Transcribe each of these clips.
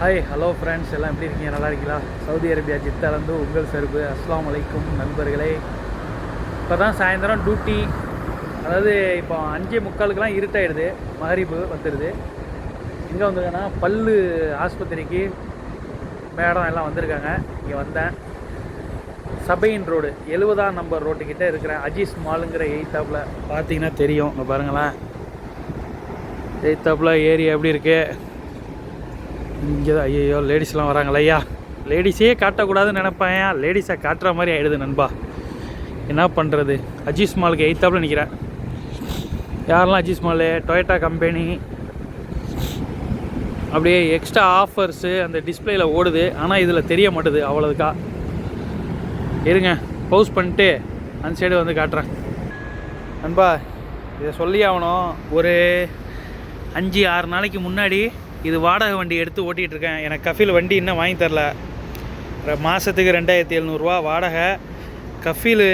Hi hello friends எல்லாம் எப்படி இருக்கீங்க? நல்லா இருக்கீங்களா? சவுதி அரேபியா ஜித்தாலேருந்து உங்கள் செருப்பு. அஸ்லாம் வலைக்கும் நண்பர்களே. இப்போ தான் சாயந்தரம் டியூட்டி அதாவது இப்போ அஞ்சே முக்காலுக்கெல்லாம் இருட்டாயிடுது. மகரிப்பு வந்துடுது எங்கே வந்திருக்கேன்னா பல்லு ஆஸ்பத்திரிக்கு மேடம் எல்லாம் வந்திருக்காங்க. இங்கே வந்தேன். சபையின் ரோடு எழுபதாம் நம்பர் ரோட்டுக்கிட்ட இருக்கிறேன் அஜீஸ் மாலுங்கிற எயித்தாப்பில். பார்த்தீங்கன்னா தெரியும். இங்கே பாருங்களேன். எயித்தாப்பில் ஏரியா எப்படி இருக்குது இங்கே தான் ஐயோ லேடிஸ்லாம் வராங்களா ஐயா. லேடிஸே காட்டக்கூடாதுன்னு நினைப்பேன் லேடிஸை காட்டுற மாதிரி ஆகிடுது நண்பா. என்ன பண்ணுறது அஜீஸ் மாலுக்கு எயித்தாப்பில் நிற்கிறேன் யாரெல்லாம் அஜீஸ் மாலு டொயேட்டா கம்பெனி அப்படியே எக்ஸ்ட்ரா ஆஃபர்ஸு அந்த டிஸ்பிளேயில் ஓடுது. ஆனால் இதில் தெரிய மாட்டுது அவ்வளோதுக்கா இருங்க பவுஸ் பண்ணிட்டு அந்த சைடு வந்து காட்டுறேன். நண்பா இதை சொல்லி ஆகணும். ஒரு அஞ்சு ஆறு நாளைக்கு முன்னாடி இது வாடகை வண்டி எடுத்து ஓட்டிகிட்டு இருக்கேன் எனக்கு கஃபீல் வண்டி இன்னும் வாங்கி தரல. மாதத்துக்கு ரெண்டாயிரத்தி எழுநூறுவா வாடகை. கஃபீலு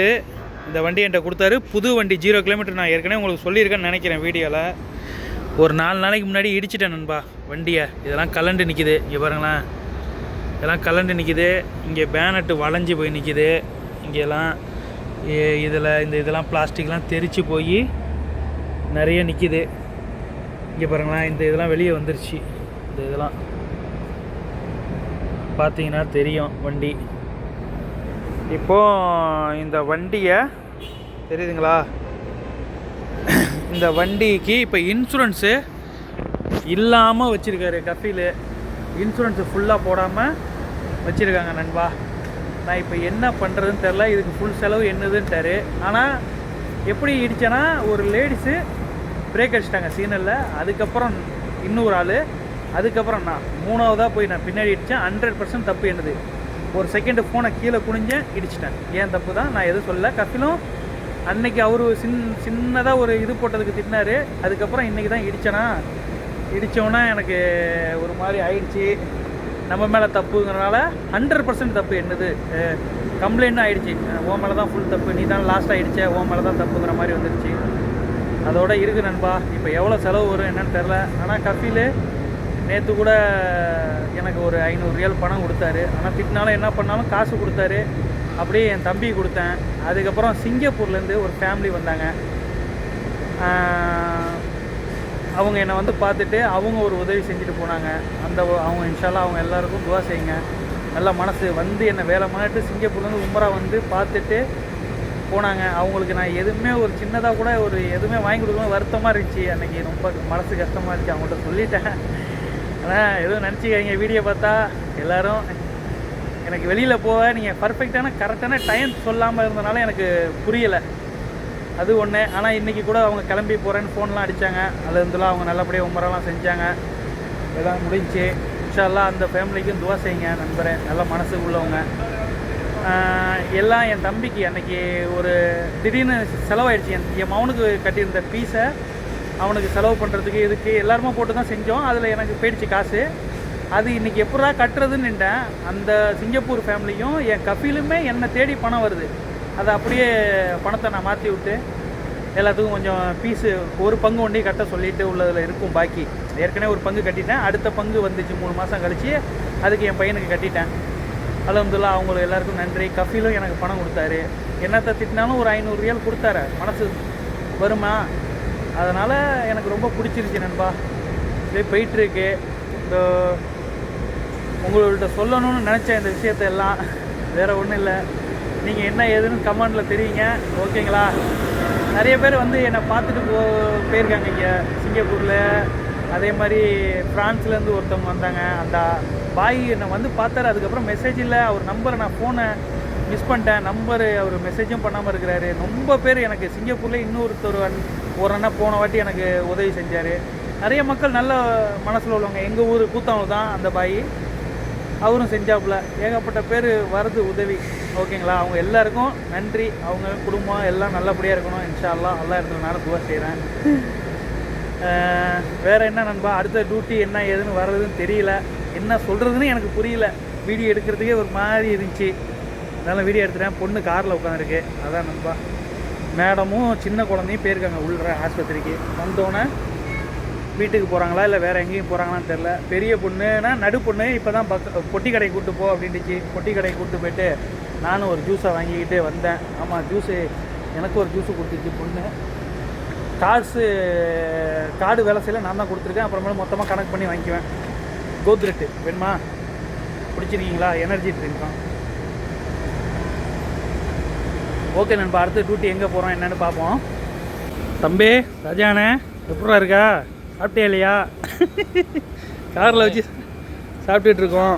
இந்த வண்டி என்கிட்ட கொடுத்தாரு. புது வண்டி ஜீரோ கிலோமீட்டர் நான் ஏற்கனவே உங்களுக்கு சொல்லியிருக்கேன்னு நினைக்கிறேன் வீடியோவில் ஒரு நாலு நாளைக்கு முன்னாடி இடிச்சிட்டேன் நண்பா வண்டியை. இதெல்லாம் கலண்டு நிற்கிது இங்கே பாருங்களேன். இதெல்லாம் கலண்டு நிற்கிது இங்கே பேனட்டு வளைஞ்சு போய் நிற்கிது இங்கெல்லாம் இதில் இந்த இதெல்லாம் பிளாஸ்டிக்லாம் தெரித்து போய் நிறைய நிற்கிது இங்கே பாருங்களேன் இந்த இதெல்லாம் வெளியே வந்துருச்சு. இந்த இதெல்லாம் பார்த்தீங்கன்னா தெரியும் வண்டி. இப்போ இந்த வண்டியை தெரியுதுங்களா? இந்த வண்டிக்கு இப்போ இன்சூரன்ஸு இல்லாமல் வச்சுருக்காரு கஃபீல். இன்சூரன்ஸு ஃபுல்லாக போடாமல் வச்சுருக்காங்க நண்பா. நான் இப்போ என்ன பண்ணுறதுன்னு தெரில இதுக்கு ஃபுல் செலவு என்னதுன்ட்டாரு ஆனால் எப்படி இடிச்சேன்னா ஒரு லேடிஸு பிரேக் அடிச்சிட்டாங்க சீனலில். அதுக்கப்புறம் இன்னொரு ஆள். அதுக்கப்புறம் நான் மூணாவதாக போய் நான் பின்னாடி இடித்தேன் ஹண்ட்ரட் பர்சன்ட் தப்பு என்னது? ஒரு செகண்டு ஃபோனை கீழே குனிஞ்சேன் இடிச்சிட்டேன். ஏன் தப்பு தான் நான் எதுவும் சொல்லல. கஃபிலும் அன்னைக்கு அவர் சின் சின்னதாக ஒரு இது போட்டதுக்கு திட்டினாரு. அதுக்கப்புறம் இன்றைக்கி தான் இடிச்சேனா? இடித்தோன்னா எனக்கு ஒரு மாதிரி ஆயிடுச்சு. நம்ம மேலே தப்புங்கிறனால ஹண்ட்ரட் பர்சன்ட் தப்பு என்னது? கம்ப்ளைண்ட் ஆகிடுச்சி ஓ மேலே தான் ஃபுல் தப்பு. நீ தான் லாஸ்ட் ஆகிடுச்ச ஓ மேலே தான் தப்புங்கிற மாதிரி வந்துருச்சு. அதோட இருக்கு நண்பா. இப்போ எவ்வளோ செலவு வரும் என்னன்னு தெரில ஆனால் கஃபீலு நேற்று கூட எனக்கு ஒரு ஐநூறு ரியல் பணம் கொடுத்தாரு. ஆனால் திட்டினாலும் என்ன பண்ணாலும் காசு கொடுத்தாரு. அப்படியே என் தம்பி கொடுத்தேன். அதுக்கப்புறம் சிங்கப்பூர்லேருந்து ஒரு ஃபேமிலி வந்தாங்க. அவங்க என்னை வந்து பார்த்துட்டு அவங்க ஒரு உதவி செஞ்சுட்டு போனாங்க. அந்த அவங்க இன்ஷால்லா அவங்க எல்லாருக்கும் துவா செய்யுங்க. நல்ல மனசு வந்து என்னை வேலை பண்ணிட்டு சிங்கப்பூர்லேருந்து உமரா வந்து பார்த்துட்டு போனாங்க. அவங்களுக்கு நான் எதுவுமே ஒரு சின்னதாக கூட ஒரு எதுவுமே வாங்கி கொடுக்கணும் வருத்தமாக இருந்துச்சு. அன்றைக்கி ரொம்ப மனசு கஷ்டமாக இருந்துச்சு. அவங்கள்ட்ட சொல்லிட்டேன். ஆனால் எதுவும் நினச்சிக்காதீங்க வீடியோ பார்த்தா எல்லாரும் எனக்கு வெளியில் போக நீங்கள் பர்ஃபெக்டான கரெக்டான டைம் சொல்லாமல் இருந்தனால எனக்கு புரியலை. அது ஒன்று ஆனால் இன்றைக்கி கூட அவங்க கிளம்பி போகிறேன்னு ஃபோன்லாம் அடித்தாங்க அதுலேருந்துலாம் அவங்க நல்லபடியாக உமரெல்லாம் செஞ்சாங்க. எல்லாம் முடிஞ்சு. இன்ஷால்லா அந்த ஃபேமிலிக்கும் துவா செய்யுங்க நண்பரே. நல்ல மனசு உள்ளவங்க. எல்லாம் என் தம்பிக்கு அன்றைக்கி ஒரு திடீர்னு செலவாயிடுச்சு. என் என் மவனுக்கு கட்டியிருந்த பீஸை அவனுக்கு செலவு பண்ணுறதுக்கு இதுக்கு எல்லாருமே போட்டு தான் செஞ்சோம். அதில் எனக்கு போயிடுச்சு காசு. அது இன்றைக்கி எப்படா கட்டுறதுன்னு நின்றேன் அந்த சிங்கப்பூர் ஃபேமிலியும் என் கஃபிலுமே என்னை தேடி பணம் வருது. அதை அப்படியே பணத்தை நான் மாற்றி விட்டு எல்லாத்துக்கும் கொஞ்சம் பீஸு ஒரு பங்கு ஒன்றே கட்ட சொல்லிட்டு உள்ளதில் இருக்கும் பாக்கி. ஏற்கனவே ஒரு பங்கு கட்டிட்டேன். அடுத்த பங்கு வந்துச்சு மூணு மாதம் கழித்து அதுக்கு என் பையனுக்கு கட்டிட்டேன். அலமதுல்லா அவங்களுக்கு எல்லாருக்கும் நன்றி. கஃபிலும் எனக்கு பணம் கொடுத்தாரு. என்னத்தை திட்டினாலும் ஒரு ஐநூறு ரியல் கொடுத்தாரு. மனசு வருமா? அதனால் எனக்கு ரொம்ப பிடிச்சிருச்சு நண்பா. இதே போயிட்டுருக்கு. இந்த உங்கள்கிட்ட சொல்லணும்னு நினச்சேன் இந்த விஷயத்தை எல்லாம் வேறு ஒன்றும் இல்லை. நீங்கள் என்ன ஏதுன்னு கமெண்டில் தெரியுங்க. ஓகேங்களா? நிறைய பேர் வந்து என்னை பார்த்துட்டு போ போயிருக்காங்க இங்கே. சிங்கப்பூரில். அதே மாதிரி ஃப்ரான்ஸ்லேருந்து ஒருத்தவங்க வந்தாங்க. அந்த பாய் என்னை வந்து பார்த்தாரு. அதுக்கப்புறம் மெசேஜ் இல்லை. அவர் நம்பரை நான் ஃபோனை மிஸ் பண்ணிட்டேன். நம்பரு அவர் மெசேஜும் பண்ணாமல் இருக்கிறாரு. ரொம்ப பேர் எனக்கு சிங்கப்பூரில் இன்னொருத்தர் ஒரு அண்ணா போன வாட்டி எனக்கு உதவி செஞ்சார். நிறைய மக்கள் நல்ல மனசில் உள்ளவங்க. எங்கள் ஊர் கூத்தாமல் தான் அந்த பாய். அவரும் செஞ்சாப்புல. ஏகப்பட்ட பேர் வருது உதவி. ஓகேங்களா அவங்க எல்லாருக்கும் நன்றி. அவங்க குடும்பம் எல்லாம் நல்லபடியாக இருக்கணும். இன்ஷால்லாம் எல்லாம் இருந்ததுனால துவா செய்கிறேன் வேறு என்ன நண்பா? அடுத்த டியூட்டி என்ன ஏதுன்னு வர்றதுன்னு தெரியல. என்ன சொல்கிறதுன்னு எனக்கு புரியல. வீடியோ எடுக்கிறதுக்கே ஒரு மாதிரி இருந்துச்சு. அதனால் வீடியோ எடுத்துட்டேன். பொண்ணு காரில் உட்காந்துருக்கு அதான் நண்பா. மேடமும் சின்ன குழந்தையும் போயிருக்காங்க உள்ள ஆஸ்பத்திரிக்கு. வந்தோடனே வீட்டுக்கு போகிறாங்களா இல்லை வேறு எங்கேயும் போகிறாங்களான்னு தெரில பெரிய பொண்ணுனா நடு பொண்ணு இப்போ தான் பக்க பொட்டி கடைக்கு கூப்பிட்டு போ அப்படின்ட்டுச்சு பொட்டி கடைக்கு கூப்பிட்டு போயிட்டு நானும் ஒரு ஜூஸை வாங்கிக்கிட்டு வந்தேன். ஆமாம் ஜூஸு எனக்கு ஒரு ஜூஸு கொடுத்துச்சு பொண்ணு. காசு கார்டு வேலை செய்யல நான் தான் கொடுத்துருக்கேன். அப்புறமேல மொத்தமாக கணக்கு பண்ணி வாங்கிக்குவேன். கோத்ரெட்டு வேணுமா? பிடிச்சிருக்கீங்களா எனர்ஜி ட்ரிங்க் தான். ஓகே நண்பா அடுத்து டியூட்டி எங்கே போகிறோம் என்னன்னு பார்ப்போம். தம்பி ராஜாண்ணே எப்படா இருக்கா? சாப்பிட்டியா இல்லையா? காரில் வச்சு சாப்பிட்டுட்டு இருக்கோம்.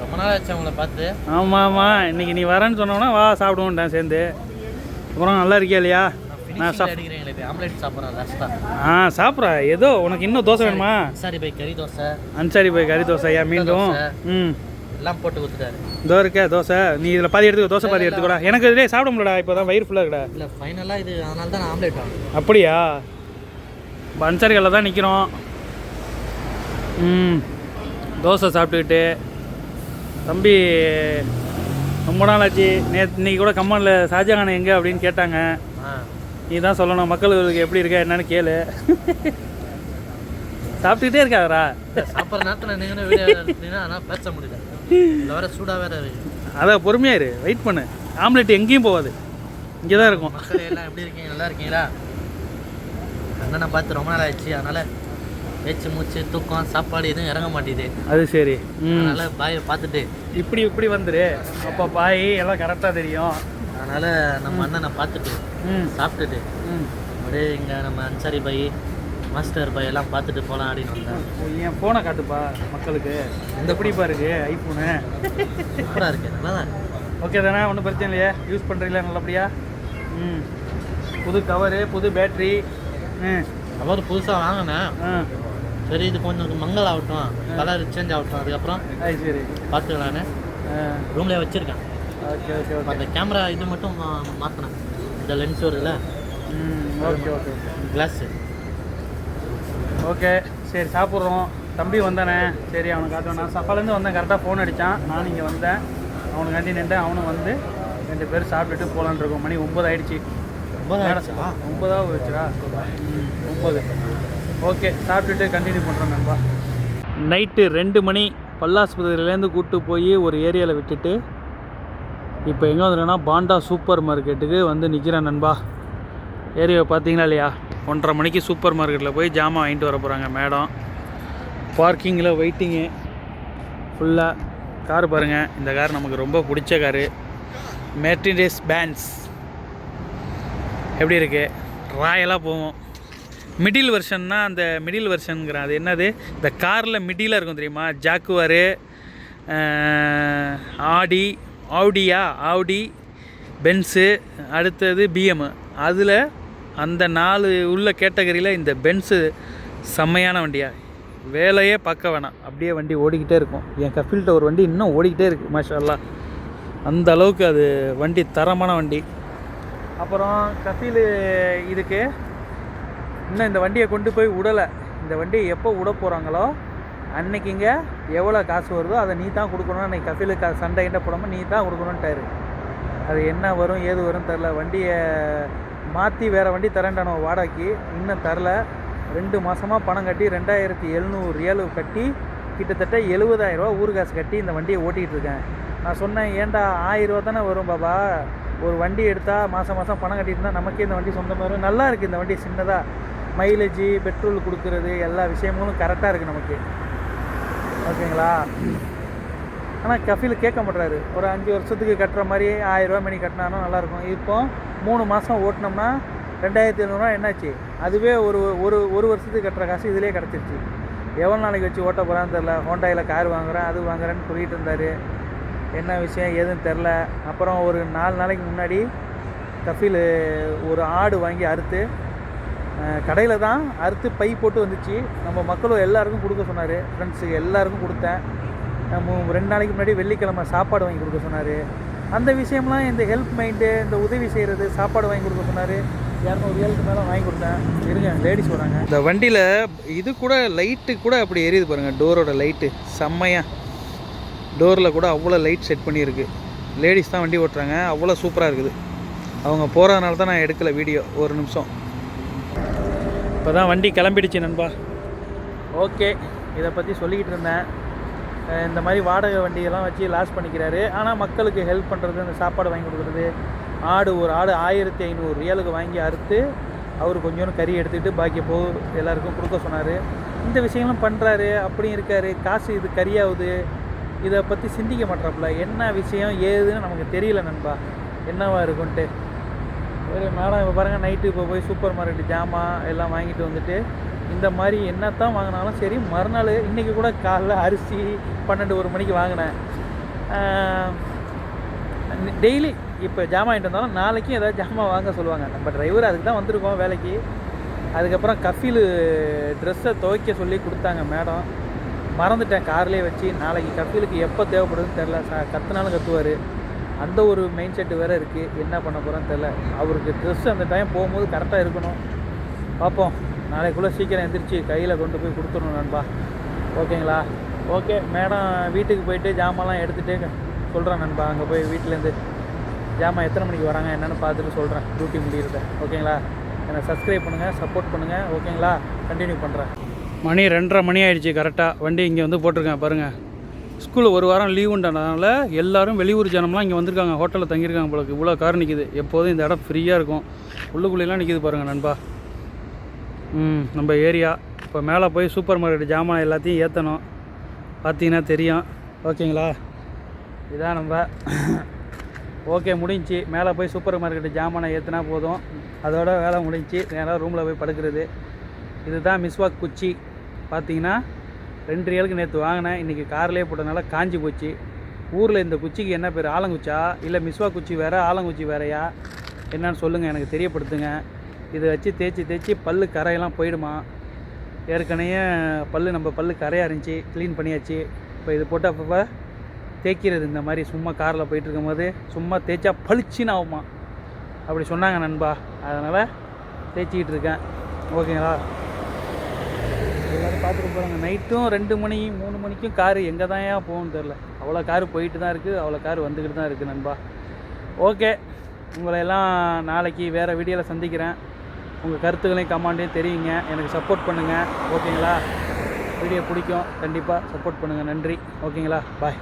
ரொம்ப நாள் ஆச்சு உங்களை பார்த்து. ஆமாம் ஆமாம் இன்னைக்கு நீ வரேன்னு சொன்னோன்னா வா சாப்பிடுவோன்ட்டேன் சேர்ந்து. அப்புறம் நல்லா இருக்கியா இல்லையா? நான் சாப்பிட்றேன் லாஸ்ட்டாக ஆ. சாப்பிட்றா. ஏதோ உனக்கு இன்னும் தோசை வேணுமா? சாரி பை கறி தோசை. அன்சாரி போய் கறி தோசை. ஐயா மீண்டும். ம். எல்லாம் போட்டு கொடுத்துட்டாரு இதோ இருக்க தோசை. நீ இதில் பாதி எடுத்துக்கோ தோசை பாதி எடுத்துக்கூடா. எனக்கு இதிலே சாப்பிட முடியலடா இப்போ தான் வயிறு ஃபுல்லாக இருக்குடா. இல்லை ஃபைனலாக இது அதனால தான் நான் ஆம்லேட் வாங்கினேன் அப்படியா? இப்போ அன்சாரிகளில் தான் நிற்கிறோம் ம். தோசை சாப்பிட்டுக்கிட்டு. தம்பி ரொம்ப நாள் ஆச்சு. நேற்று இன்னைக்கு கூட கம்மனில் ஷாஜகான் எங்கே அப்படின்னு கேட்டாங்க. நீ தான் சொல்லணும் மக்களுக்கு எப்படி இருக்கா என்னன்னு கேளு. சாப்பிட்டுக்கிட்டே இருக்காதரா சாப்பிட்ற நேரத்தில் ஆனால் பேச முடியல. இதில் வேற சூடாக வேற இருக்கு. அதான் பொறுமையா இரு. வெயிட் பண்ணு. ஆம்லெட் எங்கேயும் போகாது. இங்கே தான் இருக்கும். மக்கள் எல்லாம் எப்படி இருக்கீங்க? நல்லா இருக்கீங்களா? அண்ணனை பார்த்து ரொம்ப நாள் ஆயிடுச்சு. அதனால் பேச்சு மூச்சு தூக்கம் சாப்பாடு எதுவும் இறங்க மாட்டேங்குது. அது சரி. அதனால பாயை பார்த்துட்டு இப்படி இப்படி வந்துரு. அப்போ பாய் எல்லாம் கரெக்டாக தெரியும். அதனால நம்ம அண்ணனை பார்த்துட்டு ம். சாப்பிட்டுட்டு ம். அப்படியே இங்கே நம்ம அன்சாரி பை மாஸ்டர் பை எல்லாம் பார்த்துட்டு போகலாம் அப்படின்னு வந்தேன். என் ஃபோனை காட்டுப்பா மக்களுக்கு. இந்த பிடிப்பா இருக்கு ஐஃபோனு சூப்பராக இருக்கு நல்லா தான். ஓகே தானே ஒன்றும் பிரச்சனை இல்லையா. யூஸ் பண்ணுறீங்களா நல்லபடியா? ம். புது கவரு புது பேட்ரி ம். அவர் புதுசாக வாங்கினேன். ஆ. சரி இது கொஞ்சம் மங்கள் ஆகட்டும். கலர் சேஞ்ச் ஆகட்டும். அதுக்கப்புறம் அது சரி. பார்த்துக்கலான்னு ரூம்லேயே வச்சுருக்கேன். ஓகே ஓகே ஓகே அந்த கேமரா இது மட்டும் மா- மாற்றினேன் இந்த லென்ஸ் வருதுல்ல ம் ஓகே ஓகே கிளாஸு ஓகே. சரி சாப்பிட்றோம். தம்பி வந்தானே. சரி அவனுக்கு காட்டுவேன் நான் சப்பாலேருந்து வந்தேன். கரெக்டாக ஃபோன் அடித்தான் நான் இங்கே வந்தேன். அவனுக்காண்டி நின்றேன் அவனும் வந்து ரெண்டு பேரும் சாப்பிட்டுட்டு போகலான்னு இருக்கோம். மணி ஒம்பது ஆயிடுச்சு. ரொம்ப ஆயிடுச்சா? வச்சுரா ம் ஒம்பது ஓகே சாப்பிட்டுட்டு கண்டினியூ பண்ணுறோம் நண்பா. நைட்டு ரெண்டு மணி பல்லாஸ்பத்திரியிலேருந்து கூப்பிட்டு போய் ஒரு ஏரியாவில் விட்டுட்டு இப்போ எங்கே வந்துருக்கேன்னா பாண்டா சூப்பர் மார்க்கெட்டுக்கு வந்து நிற்கிறேன் நண்பா. ஏரியாவை பார்த்தீங்களா இல்லையா? ஒன்றரை மணிக்கு சூப்பர் மார்க்கெட்டில் போய் ஜாமான் வாங்கிட்டு வர போகிறாங்க மேடம். பார்க்கிங்கில் வெயிட்டிங்கு. ஃபுல்லாக கார் பாருங்கள் இந்த கார் நமக்கு ரொம்ப பிடிச்ச காரு. மெர்டிடேஸ் பேன்ஸ் எப்படி இருக்குது ராயலாக போவோம். மிடில் வெர்ஷன்னா அந்த மிடில் வெர்ஷனுங்கிற அது என்னது? இந்த காரில் மிடிலாக இருக்கும் தெரியுமா? ஜாக்குவாரு ஆடி ஆடியா ஆடி பென்ஸு அடுத்தது பிஎம் அதில் அந்த நாலு உள்ள கேட்டகரியில் இந்த பென்ஸு செம்மையான வண்டியாக வேலையே பார்க்க வேணாம். அப்படியே வண்டி ஓடிக்கிட்டே இருக்கும். என் கஃபில்ட்ட ஒரு வண்டி இன்னும் ஓடிக்கிட்டே இருக்குது மாஷல்லா அந்த அளவுக்கு அது வண்டி தரமான வண்டி. அப்புறம் கஃபீல் இதுக்கு இன்னும் இந்த வண்டியை கொண்டு போய் விடலை இந்த வண்டியை எப்போ விட போகிறாங்களோ அன்னைக்கு இங்கே எவ்வளோ காசு வருதோ அதை நீ தான் கொடுக்கணும் அன்னைக்கு கஃபீலுக்கு சண்டை கிட்ட போடாமல் நீ தான் கொடுக்கணுன்ட்டாரு அது என்ன வரும் ஏது வரும் தெரில வண்டியை மாற்றி வேறு வண்டி தரேன்டானோ வாடகைக்கு. இன்னும் தரல. ரெண்டு மாதமாக பணம் கட்டி ரெண்டாயிரத்தி எழுநூறு ஏழு கட்டி கிட்டத்தட்ட எழுபதாயிரரூவா ஊர் காசு கட்டி இந்த வண்டியை ஓட்டிகிட்டு இருக்கேன். நான் சொன்னேன் ஏன்டா ஆயிரரூவா தானே வரும் பாபா? ஒரு வண்டி எடுத்தால் மாதம் மாதம் பணம் கட்டிட்டு இருந்தால் நமக்கே இந்த வண்டி சொந்தமாக வரும். நல்லா இருக்குது இந்த வண்டி சின்னதாக மைலேஜ் பெட்ரோல் கொடுக்குறது எல்லா விஷயங்களும் கரெக்டாக இருக்குது நமக்கு. ஓகேங்களா? ஆனால் கஃபீல் கேட்க மாட்டுறாரு ஒரு அஞ்சு வருஷத்துக்கு கட்டுற மாதிரி ஆயிரரூவா மணி கட்டினாலும் நல்லாயிருக்கும். இப்போ மூணு மாதம் ஓட்டினோம்னா ரெண்டாயிரத்தி ஐநூறுரூவா என்னாச்சு? அதுவே ஒரு ஒரு ஒரு வருஷத்துக்கு கட்டுற காசு இதிலே கிடச்சிருச்சு. எவ்வளோ நாளைக்கு வச்சு ஓட்ட போகிறான்னு தெரில ஹோண்டாயில் கார் வாங்குகிறேன் அது வாங்குறேன்னு சொல்லிகிட்டு இருந்தார். என்ன விஷயம் ஏதுன்னு தெரில அப்புறம் ஒரு நாலு நாளைக்கு முன்னாடி கஃபீல் ஒரு ஆடு வாங்கி அறுத்து கடையில் தான் அறுத்து பை போட்டு வந்துச்சு. நம்ம மக்களும் எல்லாருக்கும் கொடுக்க சொன்னார். ஃப்ரெண்ட்ஸுக்கு எல்லாருக்கும் கொடுத்தேன். ரெண்டு நாளைக்கு முன்னாடி வெள்ளிக்கிழமை சாப்பாடு வாங்கி கொடுக்க சொன்னார். அந்த விஷயம்லாம் இந்த ஹெல்ப் மைண்டு இந்த உதவி செய்கிறது சாப்பாடு வாங்கி கொடுக்க சொன்னார். இரநூறு ஏழுக்கு மேலே வாங்கி கொடுத்தேன். இருங்க லேடிஸ் வராங்க. இந்த வண்டியில் இது கூட லைட்டு கூட அப்படி எரியுது பாருங்கள் டோரோட லைட்டு செம்மையாக டோரில் கூட அவ்வளோ லைட் செட் பண்ணியிருக்கு. லேடிஸ் தான் வண்டி ஓட்டுறாங்க அவ்வளோ சூப்பராக இருக்குது. அவங்க போகிறதுனால தான் நான் எடுக்கலை வீடியோ ஒரு நிமிஷம். இப்போ தான் வண்டி கிளம்பிடுச்சு நண்பா. ஓகே இதை பற்றி சொல்லிக்கிட்டு இருந்தேன். இந்த மாதிரி வாடகை வண்டியெல்லாம் வச்சு லாஸ் பண்ணிக்கிறாரு. ஆனால் மக்களுக்கு ஹெல்ப் பண்ணுறது அந்த சாப்பாடு வாங்கி கொடுக்குறது ஆடு ஒரு ஆடு ஆயிரத்தி ஐநூறு ரியலுக்கு வாங்கி அறுத்து அவர் கொஞ்சோண்டு கறி எடுத்துக்கிட்டு பாக்கி போ எல்லாருக்கும் கொடுக்க சொன்னார். இந்த விஷயங்களும் பண்ணுறாரு அப்படியும் இருக்காரு. காசு இது கறியாகுது. இதை பற்றி சிந்திக்க மாட்டாப்புல. என்ன விஷயம் ஏதுன்னு நமக்கு தெரியல நண்பா. என்னவா இருக்குன்ட்டு. ஒரு மேடம் இப்போ பாருங்கள் நைட்டு இப்போ போய் சூப்பர் மார்க்கெட் ஜாமான் எல்லாம் வாங்கிட்டு வந்துட்டு இந்த மாதிரி என்னத்தான் வாங்கினாலும் சரி மறுநாள் இன்றைக்கி கூட காலைல அரிசி பன்னெண்டு ஒரு மணிக்கு வாங்கினேன். டெய்லி இப்போ ஜாமான் இருந்தாலும் வந்தாலும் நாளைக்கும் ஏதாவது ஜாமான் வாங்க சொல்லுவாங்க. நம்ம டிரைவர் அதுக்கு தான் வந்திருக்கோம் வேலைக்கு. அதுக்கப்புறம் கஃபீல் ட்ரெஸ்ஸை துவைக்க சொல்லி கொடுத்தாங்க மேடம் மறந்துட்டேன் கார்லேயே வச்சு. நாளைக்கு கஃபீலுக்கு எப்போ தேவைப்படுதுன்னு தெரில சா கத்துனாலும் கத்துவார். அந்த ஒரு மெயின் செட்டு வேறு இருக்குது என்ன பண்ண போகிறோன்னு தெரில அவருக்கு ட்ரெஸ் அந்த டைம் போகும்போது கரெக்டாக இருக்கணும். பார்ப்போம். நாளைக்குள்ளே சீக்கிரம் எந்திரிச்சு கையில் கொண்டு போய் கொடுத்துடணும் நண்பா. ஓகேங்களா? ஓகே மேடம் வீட்டுக்கு போயிட்டு ஜாமான்லாம் எடுத்துகிட்டு சொல்கிறேன் நண்பா. அங்கே போய் வீட்டிலேருந்து ஜாமான் எத்தனை மணிக்கு வராங்க என்னென்னு பார்த்துட்டு சொல்கிறேன் டியூட்டி முடிகிறத ஓகேங்களா? என்னை சப்ஸ்கிரைப் பண்ணுங்கள் சப்போர்ட் பண்ணுங்கள் ஓகேங்களா? கண்டினியூ பண்ணுறேன் மணி ரெண்டரை மணி ஆகிடுச்சு கரெக்டாக வண்டி இங்கே வந்து போட்டிருக்கேன் பாருங்கள் ஸ்கூலில் ஒரு வாரம் லீவுன்றனால எல்லாரும் வெளியூர் ஜனம்லாம் இங்கே வந்திருக்காங்க. ஹோட்டலில் தங்கியிருக்காங்க போலக்கு இவ்வளோ கார் நிற்கிது எப்போதும் இந்த இடம் ஃப்ரீயாக இருக்கும். உள்ளுக்குள்ளேலாம் நிற்கிது பாருங்கள் நண்பா. நம்ம ஏரியா. இப்போ மேலே போய் சூப்பர் மார்க்கெட் ஜாமான் எல்லாத்தையும் ஏற்றணும் பார்த்தீங்கன்னா தெரியும். ஓகேங்களா? இதான் நம்ம. ஓகே முடிஞ்சுச்சு மேலே போய் சூப்பர் மார்க்கெட்டு ஜாமானை ஏற்றினா போதும். அதோட வேலை முடிஞ்சுச்சு நேராக ரூமில் போய் படுக்கிறது. இதுதான் மிஸ்வாக் குச்சி. பார்த்தீங்கன்னா ரெண்டு ரியலுக்கு நேற்று வாங்கினேன். இன்றைக்கி கார்லேயே போட்டதுனால காஞ்சி போச்சு. ஊரில் இந்த குச்சிக்கு என்ன பேர்? ஆலங்குச்சா? இல்லை மிஸ்வாக் குச்சி வேறு ஆலங்குச்சி வேறையா? என்னன்னு சொல்லுங்கள் எனக்கு தெரியப்படுத்துங்க. இதை வச்சு தேய்ச்சி தேய்ச்சி பல் கரையெல்லாம் போயிடுமா? ஏற்கனவே பல்லு நம்ம பல் கரையாக இருந்துச்சு க்ளீன் பண்ணியாச்சு. இப்போ இது போட்டு அப்பப்போ தேய்க்கிறது இந்த மாதிரி சும்மா காரில் போயிட்டு இருக்கும்போது சும்மா தேய்ச்சா பளிச்சுன்னு ஆகுமா? அப்படி சொன்னாங்க நண்பா. அதனால் தேய்ச்சிக்கிட்டு இருக்கேன். ஓகேங்களா? எல்லோரும் பார்த்துட்டு போகிறாங்க நைட்டும் ரெண்டு மணி மூணு மணிக்கும் காரு எங்கே தான் ஏன் போகும்னு தெரில அவ்வளோ காரு போயிட்டு தான் இருக்குது அவ்வளோ கார் வந்துக்கிட்டு தான் இருக்குது நண்பா. ஓகே. உங்களை எல்லாம் நாளைக்கு வேறு வீடியோவில் சந்திக்கிறேன். உங்கள் கருத்துக்களையும் கமாண்டையும் தெரியுங்க எனக்கு சப்போர்ட் பண்ணுங்கள் ஓகேங்களா வீடியோ பிடிக்கும். கண்டிப்பாக சப்போர்ட் பண்ணுங்கள் நன்றி. ஓகேங்களா பாய்